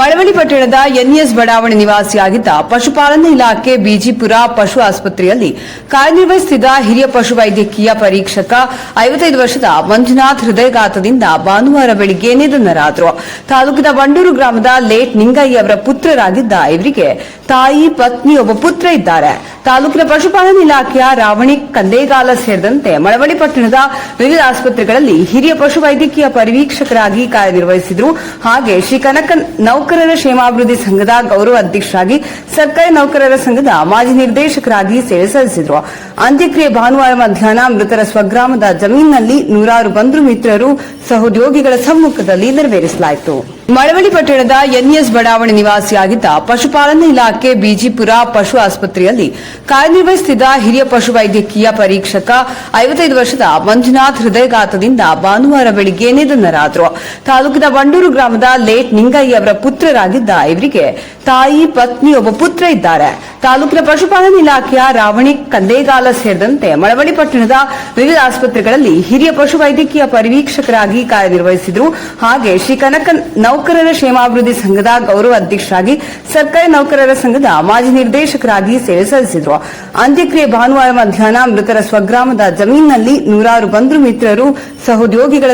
ಮಳವಳ್ಳಿ ಪಟ್ಟಣದ ಎನ್ಎಸ್ ಬಡಾವಣೆ ನಿವಾಸಿಯಾಗಿದ್ದ ಪಶುಪಾಲನೆ ಇಲಾಖೆ ಬಿಜಿಪುರ ಪಶು ಆಸ್ಪತ್ರೆಯಲ್ಲಿ ಕಾರ್ಯನಿರ್ವಹಿಸುತ್ತಿದ್ದ ಹಿರಿಯ ಪಶು ವೈದ್ಯಕೀಯ ಪರೀಕ್ಷಕ ಐವತ್ತೈದು ವರ್ಷದ ಮಂಜುನಾಥ್ ಹೃದಯಘಾತದಿಂದ ಭಾನುವಾರ ಬೆಳಿಗ್ಗೆ ನಿಧನರಾದರು. ತಾಲೂಕಿನ ಬಂಡೂರು ಗ್ರಾಮದ ಲೇಟ್ ನಿಂಗಯ್ಯ ಅವರ ಪುತ್ರರಾಗಿದ್ದ ಇವರಿಗೆ ತಾಯಿ ಪತ್ನಿ ಒಬ್ಬ ಪುತ್ರ ಇದ್ದಾರೆ. ತಾಲೂಕಿನ ಪಶುಪಾಲನೆ ಇಲಾಖೆಯ ರಾವಣಿ ಕಂದೇಗಾಲ ಸೇರಿದಂತೆ ಮಳವಳ್ಳಿ ಪಟ್ಟಣದ ವಿವಿಧ ಆಸ್ಪತ್ರೆಗಳಲ್ಲಿ ಹಿರಿಯ ಪಶು ವೈದ್ಯಕೀಯ ಪರಿವೀಕ್ಷಕರಾಗಿ ಕಾರ್ಯನಿರ್ವಹಿಸಿದರು. ಹಾಗೆ ಶ್ರೀ ಕನಕ ನೌಕರರ ಕ್ಷೇಮಾಭಿವೃದ್ಧಿ ಸಂಘದ ಗೌರವ ಅಧ್ಯಕ್ಷರಾಗಿ ಸರ್ಕಾರಿ ನೌಕರರ ಸಂಘದ ಮಾಜಿ ನಿರ್ದೇಶಕರಾಗಿ ಸೇವೆ ಸಲ್ಲಿಸಿದ್ರು. ಅಂತ್ಯಕ್ರಿಯೆ ಭಾನುವಾರ ಮಧ್ಯಾಹ್ನ ಮೃತರ ಸ್ವಗ್ರಾಮದ ಜಮೀನಿನಲ್ಲಿ ನೂರಾರು ಬಂಧು ಮಿತ್ರರು ಸಹೋದ್ಯೋಗಿಗಳ ಸಮ್ಮುಖದಲ್ಲಿ ನೆರವೇರಿಸಲಾಯಿತು. ಮಳವಳ್ಳಿ ಪಟ್ಟಣದ ಎನ್ಎಸ್ ಬಡಾವಣೆ ನಿವಾಸಿಯಾಗಿದ್ದ ಪಶುಪಾಲನೆ ಇಲಾಖೆ ಬಿಜಿಪುರ ಪಶು ಆಸ್ಪತ್ರೆಯಲ್ಲಿ ಕಾರ್ಯನಿರ್ವಹಿಸುತ್ತಿದ್ದ ಹಿರಿಯ ಪಶು ವೈದ್ಯಕೀಯ ಪರೀಕ್ಷಕ ಐವತ್ತೈದು ವರ್ಷದ ಮಂಜುನಾಥ್ ಹೃದಯಘಾತದಿಂದ ಭಾನುವಾರ ಬೆಳಿಗ್ಗೆ ನಿಧನರಾದರು. ತಾಲೂಕಿನ ವಂಡೂರು ಗ್ರಾಮದ ಲೇಟ್ ನಿಂಗಯ್ಯ ಅವರ ಪುತ್ರರಾಗಿದ್ದ ಇವರಿಗೆ ತಾಯಿ, ಪತ್ನಿ, ಒಬ್ಬ ಪುತ್ರ ಇದ್ದಾರೆ. ತಾಲೂಕಿನ ಪಶುಪಾಲನೆ ಇಲಾಖೆಯ ರಾವಣಿ ಕಂದೇಗಾಲ ಸೇರಿದಂತೆ ಮಳವಳ್ಳಿ ಪಟ್ಟಣದ ವಿವಿಧ ಆಸ್ಪತ್ರೆಗಳಲ್ಲಿ ಹಿರಿಯ ಪಶು ವೈದ್ಯಕೀಯ ಪರಿವೀಕ್ಷಕರಾಗಿ ಕಾರ್ಯನಿರ್ವಹಿಸಿದರು. ಹಾಗೆ ಶ್ರೀ ಕನಕ ನೌಕರರ ಕ್ಷೇಮಾಭಿವೃದ್ಧಿ ಸಂಘದ ಗೌರವ ಅಧ್ಯಕ್ಷರಾಗಿ ಸರ್ಕಾರಿ ನೌಕರರ ಸಂಘದ ಮಾಜಿ ನಿರ್ದೇಶಕರಾಗಿ ಸೇವೆ ಸಲ್ಲಿಸಿದರು. ಅಂತ್ಯಕ್ರಿಯೆ ಭಾನುವಾರ ಮಧ್ಯಾಹ್ನ ಮೃತರ ಸ್ವಗ್ರಾಮದ ಜಮೀನಿನಲ್ಲಿ ನೂರಾರು ಬಂಧು ಮಿತ್ರರು ಸಹೋದ್ಯೋಗಿಗಳ